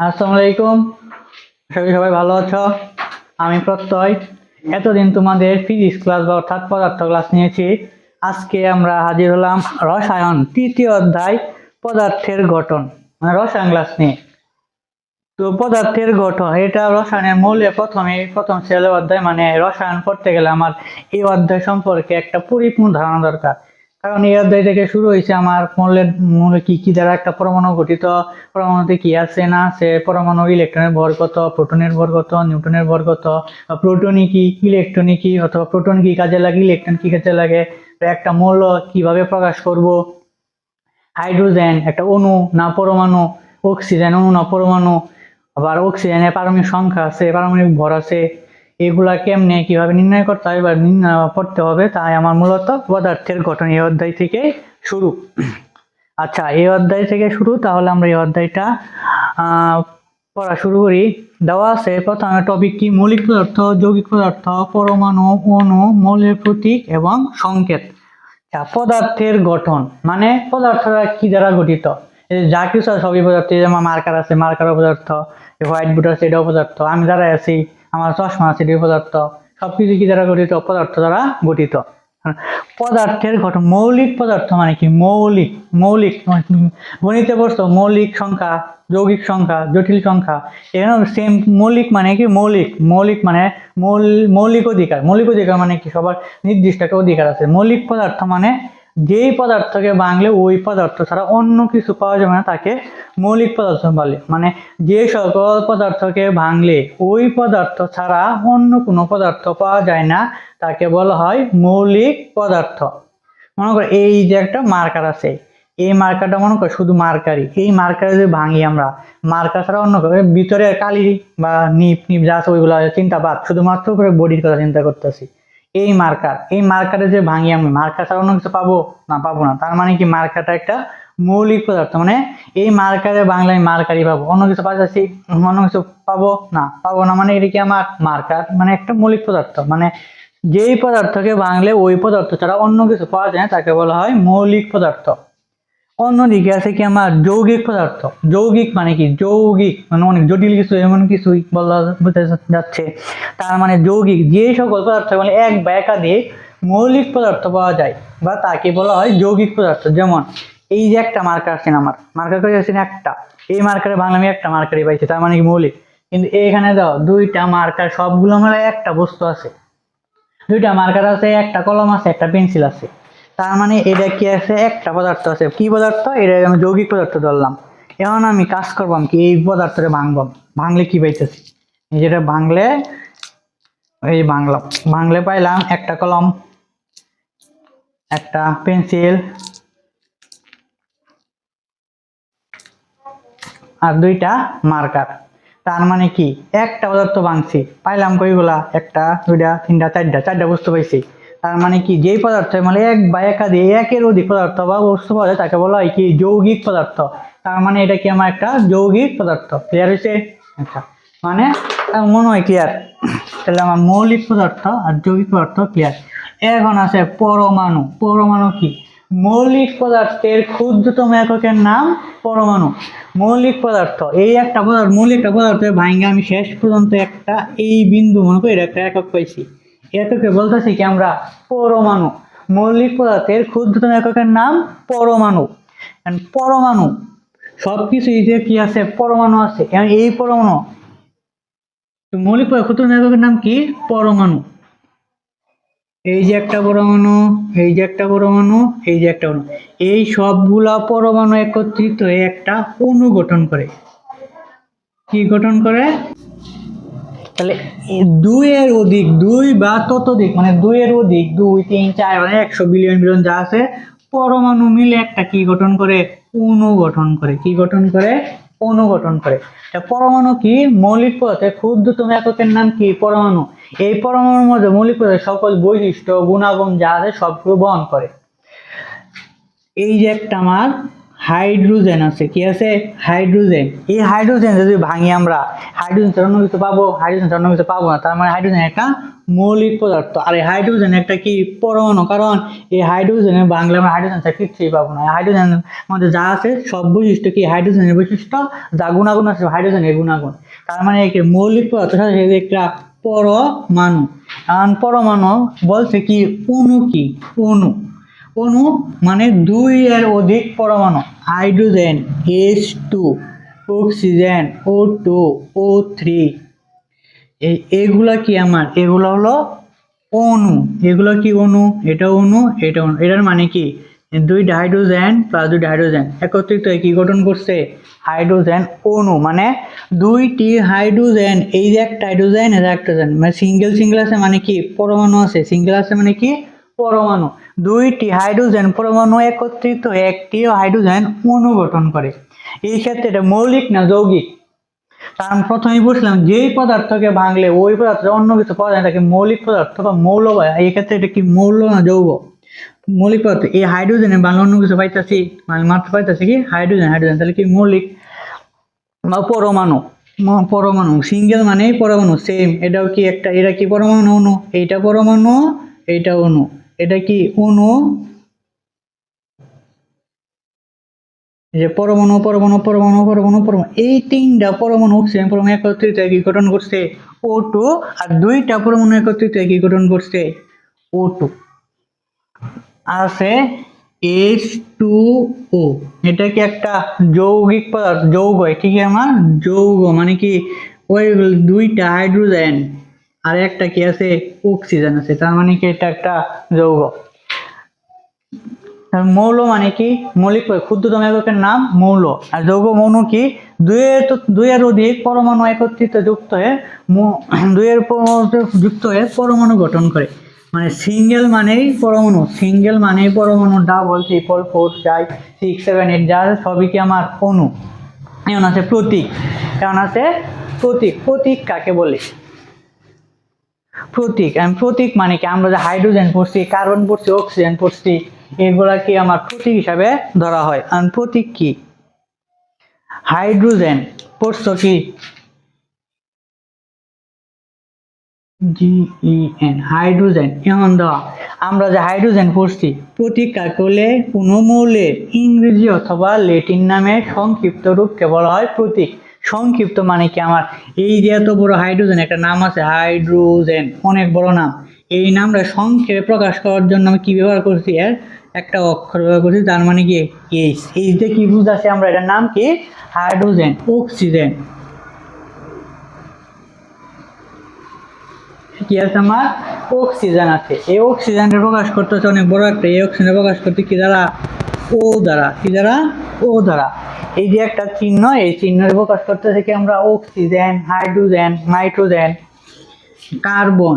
আসসালামু আলাইকুম। সবাই ভালো আছো। আমি প্রত্যয়। এতদিন তোমাদের ফিজিক্স ক্লাস বা অর্থাৎ পদার্থ ক্লাস নিয়েছি। আজকে আমরা হাজির হলাম রসায়ন তৃতীয় অধ্যায় পদার্থের গঠন মানে রসায়ন ক্লাস নিয়ে। তো পদার্থের গঠন, এটা রসায়নের মূলে প্রথমে, প্রথম ছেলে অধ্যায় মানে রসায়ন পড়তে গেলে আমার এই অধ্যায় সম্পর্কে একটা পরিপূর্ণ ধারণা দরকার। কারণ এই অধ্যায় থেকে শুরু হয়েছে আমার মূলের মূলে কি কি দ্বারা একটা পরমাণু গঠিত, পরমাণুতে কি আছে, না আছে, পরমাণু ইলেকট্রনের ভর কত প্রোটনের ভর কত নিউটনের ভর কত প্রোটনই কি ইলেকট্রনই কি, অথবা প্রোটন কি কাজে লাগে ইলেকট্রন কি কাজে লাগে একটা মৌল কীভাবে প্রকাশ করব? হাইড্রোজেন একটা অণু, না পরমাণু অক্সিজেন অণু, না পরমাণু, আবার অক্সিজেনের পারমাণবিক সংখ্যা আছে, পারমাণবিক ভর আছে এগুলা কেমনে কীভাবে নির্ণয় করতে হবে বা নির্ণয় করতে হবে তাই আমার মূলত পদার্থের গঠন এই অধ্যায় থেকে শুরু। আচ্ছা এই অধ্যায় থেকে শুরু তাহলে আমরা এই অধ্যায়টা পড়া শুরু করি। দেওয়া আছে প্রথমে টপিক কি? মৌলিক পদার্থ যৌগিক পদার্থ পরমাণু অণু মৌলের প্রতীক এবং সংকেত। আচ্ছা, পদার্থের গঠন মানে পদার্থরা কি দ্বারা গঠিত? যে কিছু সবই পদার্থ যেমন মার্কার আছে মার্কারও পদার্থ হোয়াইট বোর্ড আছে এটাও পদার্থ আমি যারা আছি আমার চশমা আছে এটাও পদার্থ। সবকিছু কি দ্বারা গঠিত? পদার্থ দ্বারা গঠিত। পদার্থের গঠন, মৌলিক পদার্থ মানে কি? মৌলিক মৌলিক মানে গণিতে পড়ছো, মৌলিক সংখ্যা, যৌগিক সংখ্যা, জটিল সংখ্যা। এখানে সেম মৌলিক মানে কি? মৌলিক মৌলিক মানে মৌল, মৌলিক অধিকার। মৌলিক অধিকার মানে কি? সবার নির্দিষ্ট একটা অধিকার আছে। মৌলিক পদার্থ মানে যেই পদার্থকে ভাঙলে ওই পদার্থ ছাড়া অন্য কিছু পাওয়া যাবে না, তাকে মৌলিক পদার্থ বলে। মানে যে সকল পদার্থকে ভাঙলে ওই পদার্থ ছাড়া অন্য কোনো পদার্থ পাওয়া যায় না, তাকে বলা হয় মৌলিক পদার্থ। মনে করো, এই যে একটা মার্কার আছে, এই মার্কারটা মনে করো শুধু মার্কারই। এই মার্কারে যদি ভাঙি আমরা, মার্কার ছাড়া অন্য ভিতরে কালি বা নিপ নিপ যা আছে ওইগুলো চিন্তা বাদ, শুধুমাত্র করে বডির কথা চিন্তা করতেছি। এই মার্কার এই মার্কারে যে ভাঙি আমি মার্কার ছাড়া অন্য কিছু পাবো? না পাবো না। তার মানে কি মার্কারটা একটা মৌলিক পদার্থ মানে এই মার্কারে বাংলায় মার্কারই পাবো। অন্য কিছু পাশাপাশি অন্য কিছু পাবো? না পাবো না। মানে এটা কি আমার মার্কার মানে একটা মৌলিক পদার্থ। মানে যেই পদার্থকে বাংলায় ওই পদার্থ ছাড়া অন্য কিছু পাওয়া যায় তাকে বলা হয় মৌলিক পদার্থ। অন্যদিকে আছে কি আমার যৌগিক পদার্থ। যৌগিক মানে কি? যৌগিক মানে অনেক জটিল কিছু, এমন কিছুই বলা বোঝা যাচ্ছে। তার মানে যৌগিক, যে সকল পদার্থ মানে এক বা একাধিক মৌলিক পদার্থ পাওয়া যায়, বা তাকে বলা হয় যৌগিক পদার্থ। যেমন, এই যে একটা মার্কার আছে আমার মার্কার করে আছেন একটা। এই মার্কারে বাংলা আমি একটা মার্কারই পাইছি, তার মানে কি মৌলিক? কিন্তু এখানে দাও, দুইটা মার্কার সবগুলো মানে একটা বস্তু আছে। দুইটা মার্কার আছে, একটা কলম আছে, একটা পেন্সিল আছে। তার মানে এটা কি আছে? একটা পদার্থ আছে। কি পদার্থ? এটা আমি যৌগিক পদার্থ ধরলাম। এখন আমি কাজ করবাম কি? এই পদার্থটা ভাঙবাম ভাঙলে কি পাইতেছি? যেটা ভাঙলে, এই ভাঙলাম ভাঙলে পাইলাম একটা কলম, একটা পেন্সিল আর দুইটা মার্কার। তার মানে কি? একটা পদার্থ ভাঙছি। পাইলাম কইগুলা? একটা, দুইটা, তিনটা, চারটা। চারটা বস্তু পাইছি। তার মানে কি? যেই পদার্থ মানে এক বা একাধিক একের অধিক পদার্থ বা বস্তু পাওয়া যায় তাকে বলা হয় কি? যৌগিক পদার্থ। তার মানে এটা কি আমার একটা যৌগিক পদার্থ। ক্লিয়ার হয়েছে আচ্ছা। মানে মনে হয় ক্লিয়ার তাহলে আমার মৌলিক পদার্থ আর যৌগিক পদার্থ ক্লিয়ার এখন আছে পরমাণু। পরমাণু কি? মৌলিক পদার্থের ক্ষুদ্রতম এককের নাম পরমাণু। মৌলিক পদার্থ। এই একটা পদার্থ, মৌলিক একটা পদার্থ ভাঙ্গে আমি শেষ পর্যন্ত একটা এই বিন্দু মনে করি এটা একটা একক পাইছি। এককে বলতেছি কি আমরা পরমাণু। মৌলিক পদার্থের ক্ষুদ্রতম এককের নাম পরমাণু। পরমাণু সব কিছু যে কি আছে, পরমাণু আছে। এই পরমাণু মৌলিক ক্ষুদ্রতম এককের নাম কি? পরমাণু। এই যে একটা পরমাণু, এই যে একটা পরমাণু, এই যে একটা অণু এই সবগুলা পরমাণু একত্রিত হয়ে একটা অণু গঠন করে। কি গঠন করে? তাহলে দুইয়ের অধিক দুই বা ততোধিক মানে দুইয়ের অধিক দুই, তিন, চার মানে একশো বিলিয়ন বিলিয়ন যা আছে, পরমাণু মিলে একটা কি গঠন করে? অণু গঠন করে। কি গঠন করে? অণু গঠন করে। পরমাণু কি? মৌলিক পদার্থের ক্ষুদ্রতম এককের নাম কি? পরমাণু। এই পরমাণুর মধ্যে মৌলিক পদার্থের সকল বৈশিষ্ট্য, গুণাগুণ যা আছে সবগুলো বহন করে। এই যে একটা আমার হাইড্রোজেন আছে, কি আছে? হাইড্রোজেন। এই হাইড্রোজেন যদি ভাঙি আমরা, হাইড্রোজেন অন্য কিছু পাবো? হাইড্রোজেন অন্য কিছু পাবো না, তার মানে হাইড্রোজেন একটা মৌলিক পদার্থ। আর এই হাইড্রোজেন একটা কি? পরমাণু, কারণ এই হাইড্রোজেনের বাংলা আমরা হাইড্রোজেন ছাড়া কিছুই পাবো না। হাইড্রোজেনের মধ্যে যা আছে, সব বৈশিষ্ট্য কি? হাইড্রোজেনের বৈশিষ্ট্য, যা গুণাগুণ আছে, হাইড্রোজেনের গুণাগুণ। তার মানে একে মৌলিক পদার্থ সাথে একটা পরমাণু। কারণ পরমাণু বলছে কি? অণু কি? অণু। অণু মানে দুই এর অধিক পরমাণু, hydrogen H two oxygen O two O three এগুলা কি আমার? এগুলো হলো অণু। এগুলো কি অণু? এটা অণু এটা অণু। এটার মানে কি? দুই হাইড্রোজেন প্লাস দুইটা হাইড্রোজেন। একত্রিত হয়ে কি গঠন করছে? হাইড্রোজেন অণু। মানে দুইটি হাইড্রোজেন, এই যে একটা হাইড্রোজেন এটা একটা মানে সিঙ্গেল সিঙ্গেল আছে মানে কি? পরমাণু আছে। সিঙ্গেল আছে মানে কি? পরমাণু। দুইটি হাইড্রোজেন পরমাণু একত্রিত একটি হাইড্রোজেন অণু গঠন করে। এই ক্ষেত্রে এটা মৌলিক না যৌগিক? কারণ প্রথমেই বুঝলাম যেই পদার্থকে ভাঙলে ওই পদার্থ অন্য কিছু পাওয়া যায় তাকে মৌলিক পদার্থ বা মৌল এই ক্ষেত্রে এটা কি মৌল না যৌগ? মৌলিক পদার্থ, এই হাইড্রোজেনে বাংলা অন্য কিছু পাইতেছি মানে মাত্র পাইতেছি কি? হাইড্রোজেন হাইড্রোজেন, তাহলে কি মৌলিক? বা পরমাণু। পরমাণু, সিঙ্গেল মানেই পরমাণু সেম এটাও কি একটা, এটা কি পরমাণু অণু এইটা পরমাণু, এইটা অণু এটা কি এই যে পরমাণু পরমাণু পরমাণু পরমাণু পরমাণু। এই তিনটা পরমাণু অক্সিজেন পরমাণু একত্রিত কি গঠন করছে। ও টু আর দুইটা পরমাণু একত্রিত কি গঠন করছে। ও টু আছে এইচ টু ও এটা কি একটা যৌগিক পদার্থ? যৌগ ঠিক কি আমার? যৌগ মানে কি? ওই দুইটা হাইড্রোজেন আর একটা কি আছে? অক্সিজেন আছে। তার মানে কি এটা একটা যৌগ। মৌল মানে কি? মৌলিক ক্ষুদ্রতম এককের নাম মৌল। আর যৌগ মৌল কি? দুইয়ের তো দুইয়ের অধিক পরমাণু একত্রিত যুক্ত হয়ে দুইয়ের যুক্ত হয়ে পরমাণু গঠন করে। মানে সিঙ্গেল মানেই পরমাণু। সিঙ্গেল মানেই পরমাণু। Double triple four five six seven eight যা সবই কি আমার? অণু এমন আছে প্রতীক। এমন আছে প্রতীক। প্রতীক কাকে বলে? প্রতীক and প্রতীক মানে কি? আমরা যে হাইড্রোজেন পড়ছি কার্বন পড়ছি অক্সিজেন পড়ছি, এগুলা কি আমার প্রতীক হিসাবে ধরা হয়। আর প্রতীক কি? হাইড্রোজেন পড়ছো কি? জিইএন হাইড্রোজেন এমন দেওয়া আমরা যে হাইড্রোজেন পড়ছি, প্রতীক কাকে বলে কোনো মৌলের ইংরেজি অথবা লেটিন নামে সংক্ষিপ্ত রূপকে বলা হয় প্রতীক। সংক্ষিপ্ত মানে কি আমার এই যে এত বড় হাইড্রোজেন একটা নাম আছে হাইড্রোজেন অনেক বড় নাম। এই নামটা সংক্ষেপে প্রকাশ করার জন্য আমি কি ব্যবহার করছি? এর একটা অক্ষর ব্যবহার করছি, তার মানে কি? এইচ এইচ দিয়ে কি বুঝতেছি আমরা? এটার নাম কি? হাইড্রোজেন অক্সিজেন কি আছে আমার? অক্সিজেন আছে। এই অক্সিজেনটা প্রকাশ করতেছে অনেক বড় একটা। এই অক্সিজেন প্রকাশ করতে কি দ্বারা? ও দ্বারা, কি দ্বারা? ও দ্বারা। এই যে একটা চিহ্ন, এই চিহ্নের প্রকাশ করতে কি আমরা oxygen hydrogen nitrogen carbon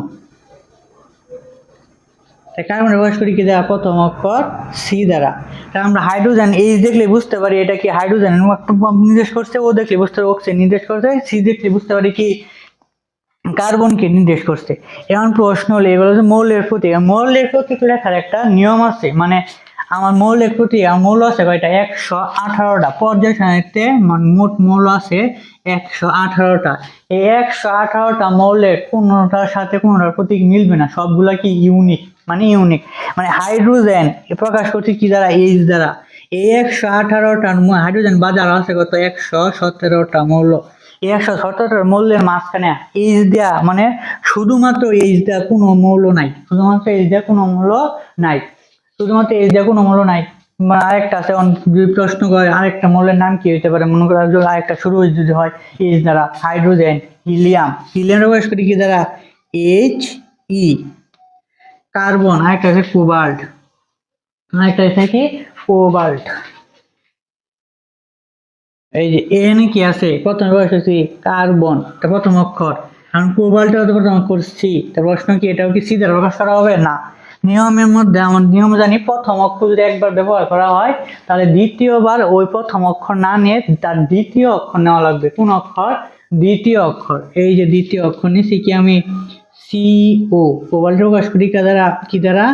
carbon প্রকাশ করি কি দ্বারা? প্রথম অক্ষর সি দ্বারা। তা আমরা হাইড্রোজেন এইচ দেখলে বুঝতে পারি এটা কি হাইড্রোজেন নির্দেশ করছে, ও দেখলে বুঝতে পারি অক্সিজেন নির্দেশ করছে সি দেখলে বুঝতে পারি কি কার্বনকে নির্দেশ করছে। এখন প্রশ্ন হলো এগুলো মৌলের প্রতীক। মৌলের প্রতীক লেখার একটা নিয়ম আছে মানে আমার মৌলের প্রতীক আমার মৌল আছে কয়টা? একশো আঠারোটা। পর্যায় সারণীতে মোট মৌল আছে একশো আঠারোটা। এই একশো আঠারোটা মৌলের কোনোটার সাথে কোনোটার প্রতীক মিলবে না। সবগুলা কি ইউনিক মানে ইউনিক মানে হাইড্রোজেন প্রকাশ করছে কি দ্বারা? এইচ দ্বারা। এই একশো আঠারোটার হাইড্রোজেন বাজার আছে কত? একশো সতেরোটা মৌল। এই একশো সতেরোটার মৌলের মাঝখানে এইচ দেয়া মানে শুধুমাত্র এইচ দেয়া কোনো মৌল নাই। শুধুমাত্র এইচ দেয়া কোনো মৌল নাই। শুধুমাত্র এইচ দেয়া কোনো মৌল নাই আরেকটা আছে যদি প্রশ্ন করে, আরেকটা মৌলের নাম কি হতে পারে? মনে করা আরেকটা শুরু যদি হয় এইচ দ্বারা হাইড্রোজেন হিলিয়াম হিলিয়াম প্রবেশ করি কি দ্বারা এইচ ই কার্বন আরেকটা আছে কোবাল্ট আরেকটা আছে কি? কোবাল্ট এই যে এন কি আছে? প্রথমে বসেছি কার্বন এটা প্রথম অক্ষর। কারণ কোবাল্টটা তো প্রথম অক্ষর সি তার প্রশ্ন কি, এটাও কি সি দ্বারা প্রকাশ করা হবে? না। নিয়মের মধ্যে আমার নিয়ম জানি প্রথম অক্ষর যদি একবার ব্যবহার করা হয়, তাহলে দ্বিতীয়বার ওই প্রথম অক্ষর না নিয়ে তার দ্বিতীয় অক্ষর নেওয়া লাগবে। কোন অক্ষর? দ্বিতীয় অক্ষর। এই যে দ্বিতীয় অক্ষর নিয়েছি কি আমি? সি ও কোবাল্ট প্রকাশ করি কি দ্বারা? কি দ্বারা?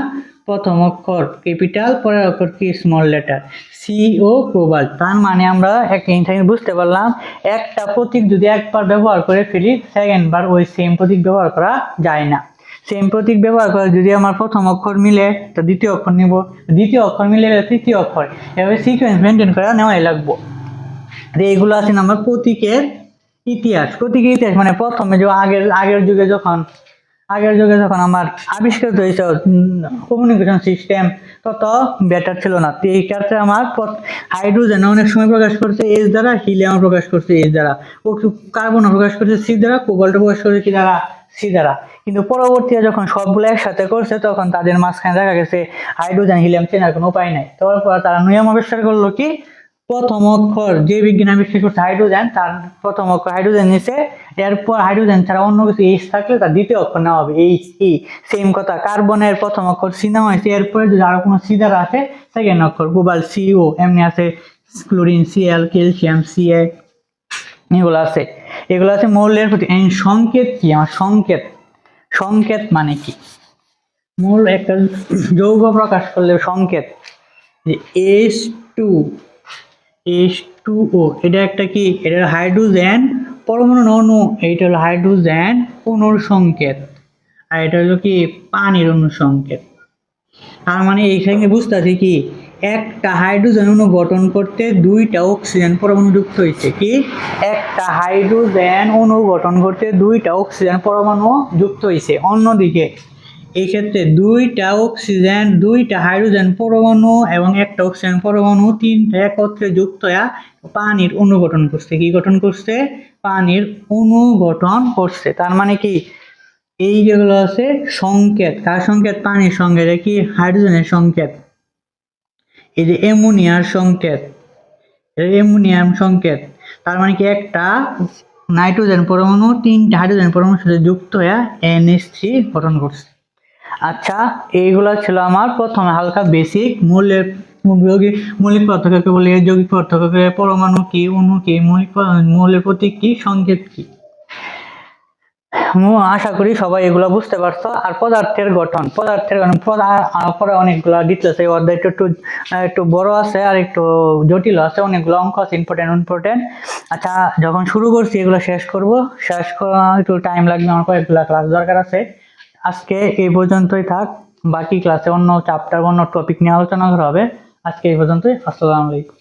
প্রথম অক্ষর ক্যাপিটাল, পরের অক্ষর কি? Small letter. C O cobalt. তার মানে আমরা একটা ইনসাইন বুঝতে পারলাম, একটা প্রতীক যদি একবার ব্যবহার করে ফেলি সেকেন্ড বার ওই সেম প্রতীক ব্যবহার করা যায় না। সেম প্রতীক ব্যবহার করে যদি আমার প্রথম অক্ষর মিলে, তো দ্বিতীয় অক্ষর নিব। দ্বিতীয় অক্ষর মিলে তৃতীয় অক্ষর। এভাবে সিকোয়েন্স মেনটেন করে নেওয়াই লাগবো। এইগুলো আছে আমার প্রতীকের ইতিহাস। প্রতীকের ইতিহাস মানে প্রথমে যে আগের আগের যুগে যখন, আগের যুগে যখন আমার আবিষ্কৃত হয়েছে কমিউনিকেশন সিস্টেম তত বেটার ছিল না। তো এই ক্ষেত্রে আমার হাইড্রোজেন অনেক সময় প্রকাশ করছে এস দ্বারা হিলিয়াম প্রকাশ করছে এস দ্বারা। কার্বন প্রকাশ করছে সি দ্বারা কোবাল্ট প্রকাশ করছে কি দ্বারা সি দ্বারা। কিন্তু পরবর্তীতে যখন সবগুলো একসাথে করছে, তখন তাদের মাঝখানে দেখা গেছে হাইড্রোজেন হিলিয়াম চেনার কোনো উপায় নাই। তারপর তারা নিয়ম আবিষ্কার করল কি? প্রথম অক্ষর যে বিজ্ঞান আবিষ্কার করছে হাইড্রোজেন তার প্রথম অক্ষর হাইড্রোজেন নিচে এরপর হাইড্রোজেন ছাড়া অন্য কিছু এইচ থাকলে তার দ্বিতীয় অক্ষর নেওয়া হবে এইচ ই সেম কথা। কার্বনের প্রথম অক্ষর সি নেওয়া হয়েছে, এরপরে যদি আরও কোনো সি দ্বারা আছে সেকেন্ড অক্ষর গোবাল সিও এমনি আছে ক্লোরিন সিএল ক্যালসিয়াম সিএ এগুলো আছে। এগুলো আছে মৌলের প্রতি। সংকেত কি? আমার সংকেত। সংকেত মানে কি? মূল একটা যৌগ প্রকাশ করলে সংকেত। যে S two S two O এটা একটা কি? এটা হাইড্রোজেন, পরমাণু অণু? এইটা হলো হাইড্রোজেন অণুর সংকেত আর এটা হলো কি? পানির অণু সংকেত তার মানে এইখানে বুঝতে আছি কি? একটা হাইড্রোজেন অণু গঠন করতে দুইটা অক্সিজেন পরমাণু যুক্ত হয়েছে কি? একটা হাইড্রোজেন অণু গঠন করতে দুইটা অক্সিজেন পরমাণু যুক্ত হয়েছে অন্যদিকে এই ক্ষেত্রে দুইটা অক্সিজেন দুইটা হাইড্রোজেন পরমাণু এবং একটা অক্সিজেন পরমাণু তিনটা একত্রে যুক্ত হয়ে পানির অণু গঠন করছে। কি গঠন করছে? পানির অণু গঠন করছে। তার মানে কি? এই যেগুলো আছে, সংকেত। কার সংকেত? পানির সংকেত। কি? হাইড্রোজেনের সংকেত। এই যে অ্যামোনিয়ার সংকেত। অ্যামোনিয়াম সংকেত। তার মানে কি একটা নাইট্রোজেন পরমাণু তিনটা হাইড্রোজেন পরমাণুর সাথে যুক্ত হয়ে এনএস থ্রি গঠন করছে। আচ্ছা এইগুলো ছিল আমার প্রথমে হালকা বেসিক মূলের যৌগিক মৌলিক পার্থক্যকে বলি? যৌগিক পার্থক্যকে পরমাণু কি, অণু কি? মৌলিক মৌলের প্রতীক কি? সংকেত কি? মু আশা করি সবাই এগুলো বুঝতে পারছ। আর পদার্থের গঠন, পদার্থের পরে অনেকগুলো ডিটেলস এই অধ্যায়টা একটু একটু বড় আছে আর একটু জটিল আছে, অনেকগুলো অঙ্ক আছে ইম্পর্টেন্ট ইম্পর্টেন্ট আচ্ছা যখন শুরু করছি, এগুলো শেষ করব। শেষ করা একটু টাইম লাগবে, আমার কয়েকগুলো ক্লাস দরকার আছে। আজকে এই পর্যন্তই থাক, বাকি ক্লাসে অন্য চ্যাপ্টার অন্য টপিক নিয়ে আলোচনা করা হবে। আজকে এই পর্যন্তই, আসসালামু আলাইকুম।